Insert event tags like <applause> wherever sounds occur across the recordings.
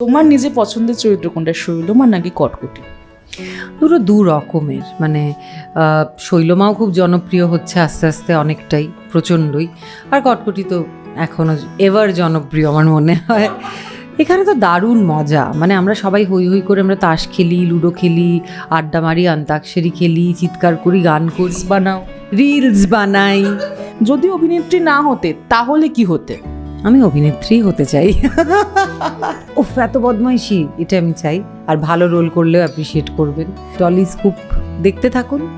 তোমার নিজে পছন্দের চরিত্র কোনটা শৈলমা নাকি কটকটি? দুটো দু রকমের মানে শৈলমাও খুব জনপ্রিয় হচ্ছে আস্তে আস্তে অনেকটাই প্রচণ্ডই। আর কটকটি তো এখনও এভার জনপ্রিয় আমার মনে হয়। এখানে তো দারুণ মজা মানে আমরা সবাই হই হই করে আমরা তাস খেলি লুডো খেলি আড্ডা মারি আন্তাক্ষরী খেলি চিৎকার করি গান করি। বানাও। রিলস বানাই। যদি অভিনেত্রী না হতে তাহলে কি হতে? আমি অভিনেত্রী হতে চাই। উফ এত বদমাইশি এটা আমি চাই। আর ভালো রোল করলেও অ্যাপ্রিসিয়েট করবেন। টলি স্কুপ দেখতে থাকুন।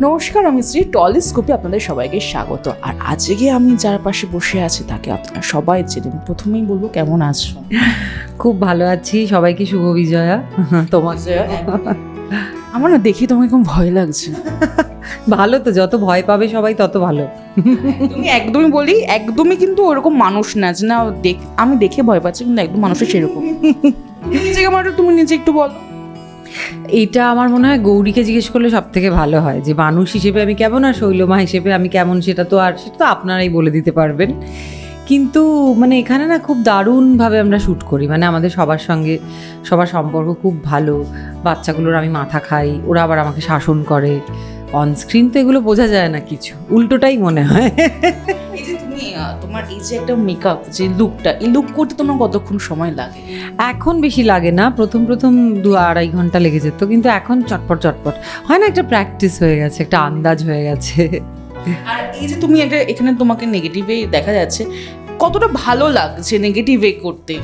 নমস্কার আমি শ্রী টলি টলিস্কোপে আপনাদের সবাইকে স্বাগত। আর আজকে আমি যার পাশে বসে আছি তাকে আপনারা সবাই চেনেন। প্রথমেই বলব কেমন আছো? খুব ভালো আছি সবাইকে শুভ বিজয়া। তোমার আমার না দেখি তোমাকে খুব ভয় লাগছে। ভালো তো যত ভয় পাবে সবাই তত ভালো। তুমি একদমই বলি একদমই কিন্তু ওরকম মানুষ না যে না দেখ আমি দেখে ভয় পাচ্ছি কিন্তু একদম মানুষের সেরকম। নিজেকে আমার তুমি নিজে একটু বলো। এইটা আমার মনে হয় গৌরীকে জিজ্ঞেস করলে সব থেকে ভালো হয় যে মানুষ হিসেবে আমি কেমন আর শৈলমা হিসেবে আমি কেমন সেটা তো আর সেটা তো আপনারাই বলে দিতে পারবেন। কিন্তু মানে এখানে না খুব দারুণভাবে আমরা শ্যুট করি মানে আমাদের সবার সঙ্গে সবার সম্পর্ক খুব ভালো বাচ্চাগুলোর আমি মাথা খাই ওরা আবার আমাকে শাসন করে অন স্ক্রিন তো এগুলো বোঝা যায় না কিছু। উল্টোটাই মনে হয়। এই যে তুমি তোমার এই যে একটা মেকআপ যে লুকটা এই লুক করতে তোমার কতক্ষণ সময় লাগে? এখন বেশি লাগে না। প্রথম প্রথম দু আড়াই ঘণ্টা লেগে যেত কিন্তু এখন চটপট চটপট। হয় না একটা প্র্যাকটিস হয়ে গেছে একটা আন্দাজ হয়ে গেছে। আর এই যে তুমি একটা এখানে তোমাকে নেগেটিভে দেখা যাচ্ছে কতটা ভালো লাগছে নেগেটিভে করতে?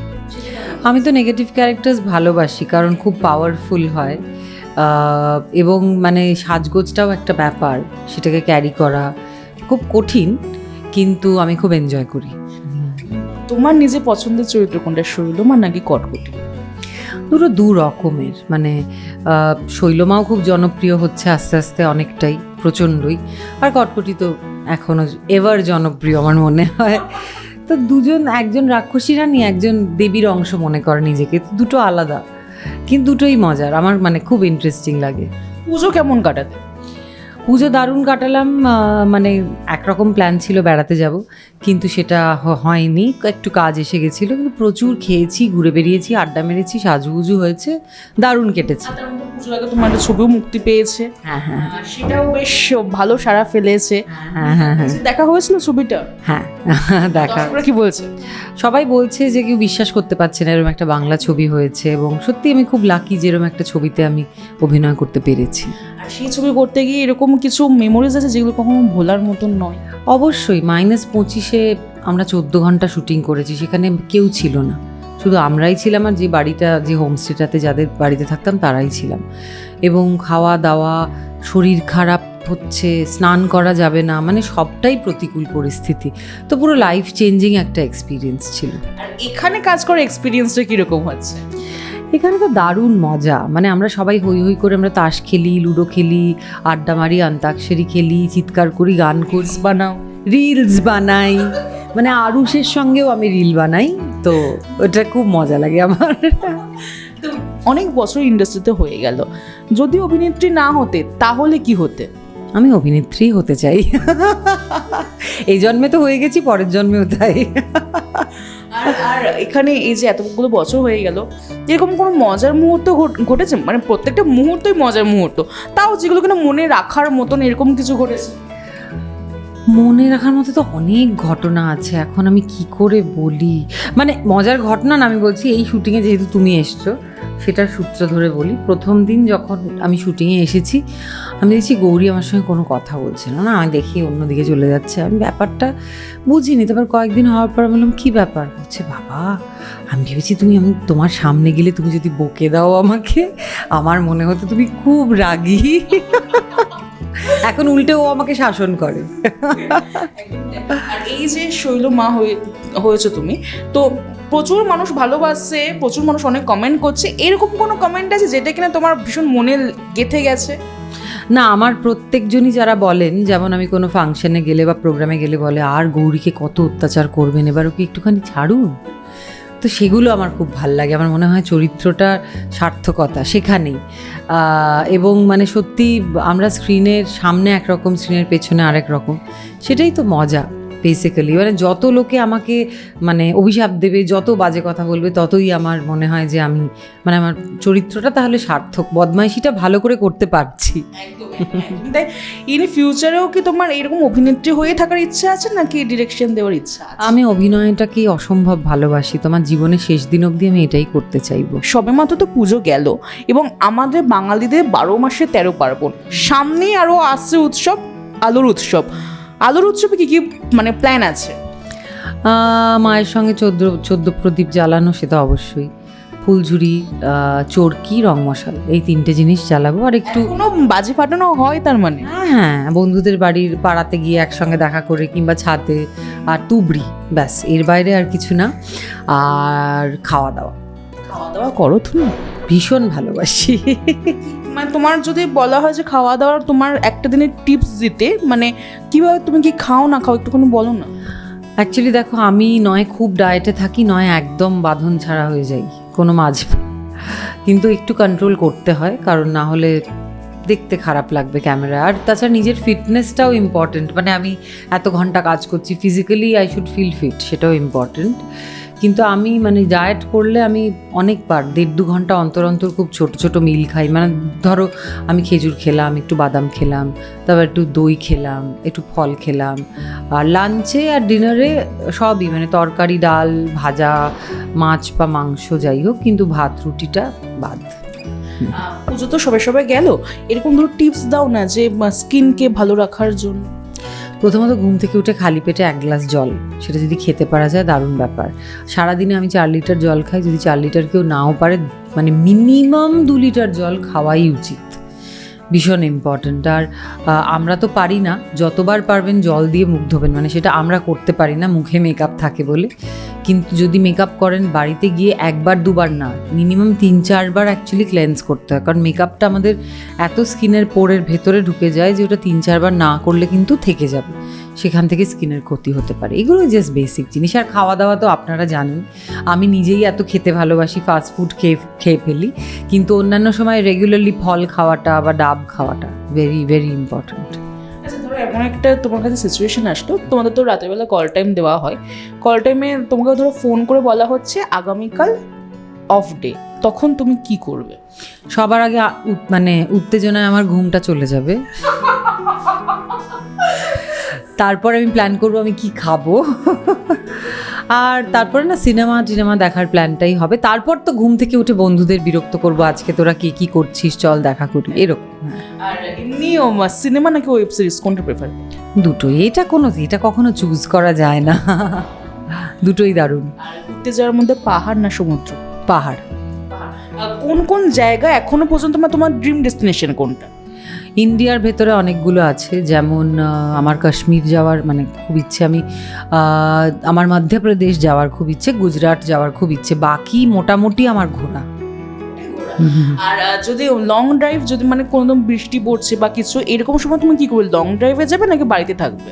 আমি তো নেগেটিভ ক্যারেক্টার্স ভালোবাসি কারণ খুব পাওয়ারফুল হয়। এবং মানে সাজগোজটাও একটা ব্যাপার সেটাকে ক্যারি করা খুব কঠিন কিন্তু আমি খুব এনজয় করি। তোমার নিজে পছন্দের চরিত্র কোনটা? শৈলমা নাকি কটকটি দুটো দু রকমের মানে শৈলমাও খুব জনপ্রিয় হচ্ছে আস্তে আস্তে অনেকটাই প্রচণ্ডই আর কটকটি তো এখনও এভার জনপ্রিয় আমার মনে হয়। তো দুজন একজন রাক্ষসী রানী একজন দেবীর অংশ মনে করে নিজেকে তো দুটো আলাদা। কিন্তু দুটোই মজার আমার মানে খুব ইন্টারেস্টিং লাগে। পুজো কেমন কাটাতে? পুজো দারুণ কাটালাম মানে একরকম প্ল্যান ছিল বেড়াতে যাব কিন্তু সেটা হয়নি একটু কাজ এসে গেছিল কিন্তু প্রচুর খেয়েছি ঘুরে বেরিয়েছি আড্ডা মেরেছি সাজুগুজু হয়েছে দারুণ কেটেছে। মধ্যে আগে তোমার একটা ছবিও মুক্তি পেয়েছে। হ্যাঁ হ্যাঁ আর সেটাও বেশ ভালো সাড়া ফেলেছে। হ্যাঁ হ্যাঁ হ্যাঁ। দেখা হয়েছিল ছবিটা? হ্যাঁ <laughs> দেখা। কি বলছে? সবাই বলছে যে কেউ বিশ্বাস করতে পারছে না এরকম একটা বাংলা ছবি হয়েছে এবং সত্যি আমি খুব লাকি যে এরকম একটা ছবিতে আমি অভিনয় করতে পেরেছি। আর সেই ছবি করতে গিয়ে এরকম কিছু মেমোরিজ আছে যেগুলো কখনো ভোলার মতন নয়? অবশ্যই মাইনাস পঁচিশে আমরা চোদ্দ ঘণ্টা শুটিং করেছি সেখানে কেউ ছিল না। শুধু আমরাই ছিলাম আর যে বাড়িটা যে হোমস্টেটাতে যাদের বাড়িতে থাকতাম তারাই ছিলাম। এবং খাওয়া দাওয়া শরীর খারাপ হচ্ছে স্নান করা যাবে না মানে সবটাই প্রতিকূল পরিস্থিতি। তো পুরো লাইফ চেঞ্জিং একটা এক্সপিরিয়েন্স ছিল। আর এখানে কাজ করার এক্সপিরিয়েন্সটা কীরকম হচ্ছে? এখানে তো দারুণ মজা। মানে আমরা সবাই হই হই করে আমরা তাস খেলি লুডো খেলি আড্ডা মারি আন্তাক্ষরী খেলি চিৎকার করি গান করি। বানাও। রিলস বানাই। মানে আরুষের সঙ্গেও আমি রিল বানাই তো ওটা খুব মজা লাগে আমার। অনেক বছর ইন্ডাস্ট্রিতে হয়ে গেল। যদি অভিনেত্রী না হতে তাহলে কি হতে? আমি অভিনেত্রী হতে চাই। এই জন্মে তো হয়ে গেছি পরের জন্মেও তাই। আর এখানে এই যে এতগুলো বছর হয়ে গেল এরকম কোনো মজার মুহূর্ত ঘটেছে? মানে প্রত্যেকটা মুহূর্তই মজার মুহূর্ত। তাও যেগুলো কিনা মনে রাখার মতন এরকম কিছু ঘটেছে? মনে রাখার মতো তো অনেক ঘটনা আছে। এখন আমি কি করে বলি? মানে মজার ঘটনা না, আমি বলছি এই শুটিংয়ে যেহেতু তুমি এসছো, সেটার সূত্র ধরে বলি, প্রথম দিন যখন আমি শুটিংয়ে এসেছি, আমি দেখছি গৌরী আমার সঙ্গে কোনো কথা বলছে না। না আমি দেখি অন্যদিকে চলে যাচ্ছে। আমি ব্যাপারটা বুঝিনি। তারপর কয়েকদিন হওয়ার পর বললাম, কী ব্যাপার? হচ্ছে বাবা, আমি ভেবেছি তুমি আমি তোমার সামনে গেলে তুমি যদি বকে দাও আমাকে, আমার মনে হতো তুমি খুব রাগী। এখন উল্টে ও আমাকে শাসন করে। আর এই যে শৈল মা হয়ে হয়েছে তুমি তো প্রচুর মানুষ ভালোবাসছে প্রচুর মানুষ অনেক কমেন্ট করছে এরকম কোনো কমেন্ট আছে যেটা কিনা তোমার ভীষণ মনে গেথে গেছে? না আমার প্রত্যেকজনই যারা বলেন যেমন আমি কোনো ফাংশনে গেলে বা প্রোগ্রামে গেলে বলে আর গৌরীকে কত অত্যাচার করবেন এবার ওকে একটুখানি ছাড়ুন। তো সেগুলো আমার খুব ভালো লাগে। আমার মনে হয় চরিত্রটার সার্থকতা সেখানেই। এবং মানে সত্যি আমরা স্ক্রিনের সামনে একরকম স্ক্রিনের পেছনে আরেক রকম, সেটাই তো মজা। বেসিক্যালি মানে যত লোকে আমাকে মানে অভিশাপ দেবে যত বাজে কথা বলবে ততই আমার মনে হয় যে আমি মানে আমার চরিত্রটা তাহলে সার্থক বদমাইশিটা ভালো করে করতে পারছি। তাই ইন ফিউচারেও কি তোমার এরকম অভিনেত্রী হয়ে থাকার ইচ্ছা আছে নাকি ডিরেকশন দেওয়ার ইচ্ছা আমি অভিনয়টাকে অসম্ভব ভালোবাসি তোমার জীবনের শেষ দিন অবধি আমি এটাই করতে চাইব। সবে মাত্র তো পুজো গেল এবং আমাদের বাঙালিদের বারো মাসে তেরো পার্বণ। সামনেই আরও আসছে উৎসব আলোর উৎসব। আলোর উৎসবে কি কি মানে প্ল্যান আছে? মায়ের সঙ্গে চোদ্দ চোদ্দ প্রদীপ জ্বালানো সেটা অবশ্যই। ফুলঝুরি চরকি রং মশাল এই তিনটে জিনিস জ্বালাবো। আর একটু কোনো বাজি ফাটানো হয় তার মানে? হ্যাঁ হ্যাঁ বন্ধুদের বাড়ির পাড়াতে গিয়ে একসঙ্গে দেখা করে কিংবা ছাদে আর তুবড়ি ব্যাস এর বাইরে আর কিছু না। আর খাওয়া দাওয়া। খাওয়া দাওয়া করো তুমি। ভীষণ ভালোবাসি। মানে তোমার যদি বলা হয় যে খাওয়া দাওয়ার তোমার একটা দিনের টিপস দিতে মানে কীভাবে তুমি কি খাও, না খাও, একটুখানি বলো না। অ্যাকচুয়ালি দেখো, আমি নয় খুব ডায়েটে থাকি, নয় একদম বাঁধন ছাড়া হয়ে যাই, কোনো মাঝ <laughs> কিন্তু একটু কন্ট্রোল করতে হয়, কারণ না হলে দেখতে খারাপ লাগবে ক্যামেরা আর তাছাড়া নিজের ফিটনেসটাও ইম্পর্টেন্ট মানে আমি এত ঘণ্টা কাজ করছি physically I should feel fit সেটাও ইম্পর্টেন্ট কিন্তু আমি মানে ডায়েট করলে আমি অনেকবার, দেড় দু ঘণ্টা অন্তর অন্তর খুব ছোট ছোট মিল খাই। মানে ধরো আমি খেজুর খেলাম, একটু বাদাম খেলাম, তারপর একটু দই খেলাম, একটু ফল খেলাম। আর লাঞ্চে আর ডিনারে সবই মানে তরকারি, ডাল, ভাজা, মাছ বা মাংস যাই হোক, কিন্তু ভাত, রুটিটা বাদ। পুজো তো সবাই সবাই গেল? এরকম ধরো টিপস দাও না যে স্কিনকে ভালো রাখার জন্য। প্রথমত ঘুম থেকে উঠে খালি পেটে এক গ্লাস জল, সেটা যদি খেতে পারা যায় দারুণ ব্যাপার। সারাদিনে আমি চার লিটার জল খাই, যদি চার লিটার কেউ নাও পারে মানে মিনিমাম দু লিটার জল খাওয়াই উচিত। ভীষণ ইম্পর্ট্যান্ট আর আমরা তো পারি না, যতবার পারবেন জল দিয়ে মুখ ধোবেন মানে সেটা আমরা করতে পারি না, মুখে মেকআপ থাকে বলে। কিন্তু যদি মেকআপ করেন, বাড়িতে গিয়ে একবার, দুবার না মিনিমাম তিন, চারবার অ্যাকচুয়ালি ক্লেন্স করতে হয়। কারণ মেকআপটা আমাদের এত স্কিনের পোরের ভেতরে ঢুকে যায় যে ওটা তিন, চারবার না করলে কিন্তু থেকে যাবে। সেখান থেকে স্কিনের ক্ষতি হতে পারে। এগুলো জাস্ট বেসিক জিনিস। আর খাওয়া দাওয়া তো আপনারা জানেন, আমি নিজেই এত খেতে ভালোবাসি ফাস্ট ফুড খেয়ে খেয়ে ফেলি। কিন্তু অন্যান্য সময় রেগুলারলি ফল খাওয়াটা বা ডাব খাওয়াটা ভেরি ভেরি ইম্পর্ট্যান্ট এমন একটা তোমার কাছে সিচুয়েশন আসলো তোমাদের তো রাতেরবেলা কল টাইম দেওয়া হয়। কল টাইমে তোমাকে ধরো ফোন করে বলা হচ্ছে আগামীকাল অফ ডে তখন তুমি কি করবে? সবার আগে মানে উত্তেজনায় আমার ঘুমটা চলে যাবে। <laughs> তারপর আমি প্ল্যান করব আমি কি খাব। আর তারপরে না সিনেমা টিনেমা দেখার প্ল্যানটাই হবে। তারপর তো ঘুম থেকে উঠে বন্ধুদের বিরক্ত করব আজকে। তোরা কি কি করছিস? চল দেখা করি। এরকম। আর এমনিও সিনেমা নাকি ওয়েব সিরিজ কোনটা প্রেফার দুটোই। এটা কোনো এটা কখনো চুজ করা যায় না। দুটোই দারুণ। ঘুরতে যাওয়ার মধ্যে পাহাড় না সমুদ্র? পাহাড়। কোন কোন জায়গা এখনও পর্যন্ত তোমার ড্রিম ডেস্টিনেশন কোনটা? ইন্ডিয়ার ভেতরে অনেকগুলো আছে, যেমন আমার কাশ্মীর যাওয়ার মানে খুব ইচ্ছে, আমি আমার মধ্যপ্রদেশ যাওয়ার খুব ইচ্ছে, গুজরাট যাওয়ার খুব ইচ্ছে, বাকি মোটামুটি আমার ঘোরা। আর যদি লং ড্রাইভ যদি মানে কোনো বৃষ্টি পড়ছে বা কিছু, এরকম সময় তুমি কি করবে? লং ড্রাইভে যাবে নাকি বাড়িতে থাকবে?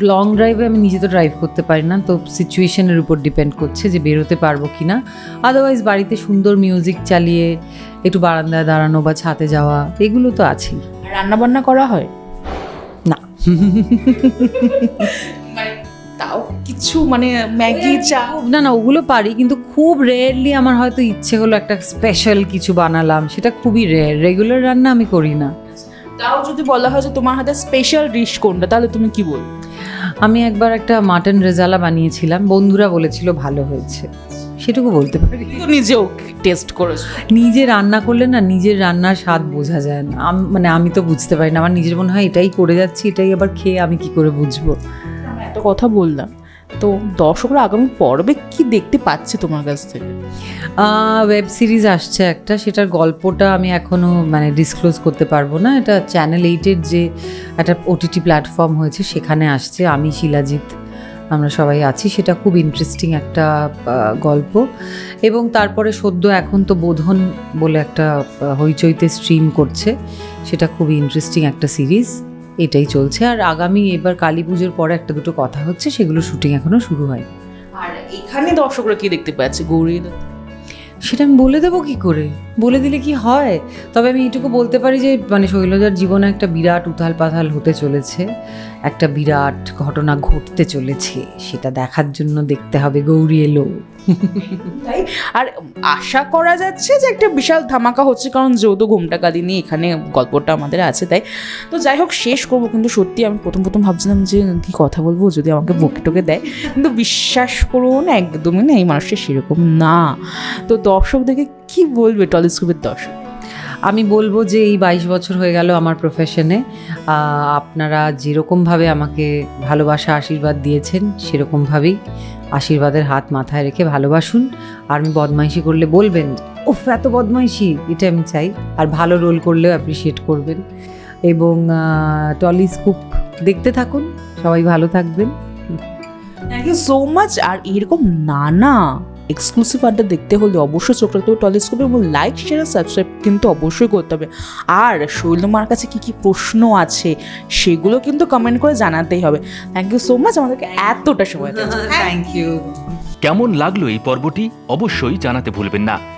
লং ড্রাইভে আমি নিজে তো ড্রাইভ করতে পারি না তো সিচুয়েশনের উপর ডিপেন্ড করছে যে বেরোতে পারব কি না আদারওয়াইজ বাড়িতে সুন্দর মিউজিক চালিয়ে একটু বারান্দায় দাঁড়ানো বা ছাতে যাওয়া এগুলো তো আছেই। রান্না বান্না করা হয়? না। মানে তাও কিছু মানে ম্যাগি চা? না না ওগুলো পারি কিন্তু খুব রেয়ারলি আমার হয়তো ইচ্ছে হলো একটা স্পেশাল কিছু বানালাম সেটা খুবই রেয়ার রেগুলার রান্না আমি করি না। তাও যদি বলা হয় যে তোমার হাতে স্পেশাল ডিশ কোনটা তাহলে তুমি কি বল আমি একবার একটা মাটন রেজালা বানিয়েছিলাম বন্ধুরা বলেছিল ভালো হয়েছে। সেটুকু বলতে পারি। নিজেও টেস্ট করেছ। নিজে রান্না করলে না নিজের রান্নার স্বাদ বোঝা যায় না। মানে আমি তো বুঝতে পারি না আমার নিজের মনে হয় এটাই করে যাচ্ছি এটাই আবার খেয়ে আমি কি করে বুঝব? এত কথা বললাম। তো দর্শকরা আগামী পর্বে কি দেখতে পাচ্ছে তোমার কাছ থেকে? ওয়েব সিরিজ আসছে একটা, সেটার গল্পটা আমি এখনও মানে ডিসক্লোজ করতে পারব না। এটা চ্যানেল এইটের যে একটা ওটিটি প্ল্যাটফর্ম হয়েছে, সেখানে আসছে। আমি, শিলাজিৎ, আমরা সবাই আছি। সেটা খুব ইন্টারেস্টিং একটা গল্প। এবং তারপরে সদ্য এখন তো বোধন বলে একটা হইচইতে স্ট্রিম করছে। সেটা খুবই ইন্টারেস্টিং একটা সিরিজ এটাই চলছে। আর আগামী এবার কালী পুজোর পরে একটা দুটো কথা হচ্ছে সেগুলো শুটিং এখনও শুরু হয় আর এখানে দর্শকরা কি দেখতে পাচ্ছে? গৌরী সেটা আমি বলে দেবো কি করে? বলে দিলে কি হয়? তবে আমি এটুকু বলতে পারি যে মানে শৈলজার জীবনে একটা বিরাট উথাল পাথাল হতে চলেছে। একটা বিরাট ঘটনা ঘটতে চলেছে। সেটা দেখার জন্য দেখতে হবে গৌরী এলো। তাই? আর আশা করা যাচ্ছে যে একটা বিশাল ধামাকা হচ্ছে, কারণ যেহেতু ঘুমটা কাঁদিনি, এখানে গল্পটা আমাদের আছে, তাই। তো যাই হোক, শেষ করব, কিন্তু সত্যি আমি প্রথম প্রথম ভাবছিলাম যে, কি কথা বলব, যদি আমাকে বকে টকে দেয়। কিন্তু বিশ্বাস করুন, একদমই না, এই মানুষটা সেরকম না। তো দর্শকদেরকে কি বলবে টলিস্কোপের দর্শক? আমি বলব যে এই বাইশ বছর হয়ে গেল আমার প্রফেশনে আপনারা যেরকমভাবে আমাকে ভালোবাসা আশীর্বাদ দিয়েছেন সেরকমভাবেই আশীর্বাদের হাত মাথায় রেখে ভালোবাসুন। আর আমি বদমাইশি করলে বলবেন উফ এত বদমাইশি! এটা আমি চাই। আর ভালো রোল করলেও অ্যাপ্রিসিয়েট করবেন। এবং টলিস্কোপ দেখতে থাকুন। সবাই ভালো থাকবেন। থ্যাংক ইউ সো মাচ আর এরকম নানা এক্সক্লুসিভ আড্ডা দেখতে হলে অবশ্যই চোখ রাখতে হবে টলিস্কোপে এবং লাইক শেয়ার সাবস্ক্রাইব কিন্তু অবশ্যই করতে হবে। আর শৈলমার কাছে কী কী প্রশ্ন আছে সেগুলো কিন্তু কমেন্ট করে জানাতেই হবে। থ্যাংক ইউ সো মাচ আমাদেরকে এতটা সময় থ্যাংক ইউ <laughs> কেমন লাগল এই পর্বটি? অবশ্যই জানাতে ভুলবেন না।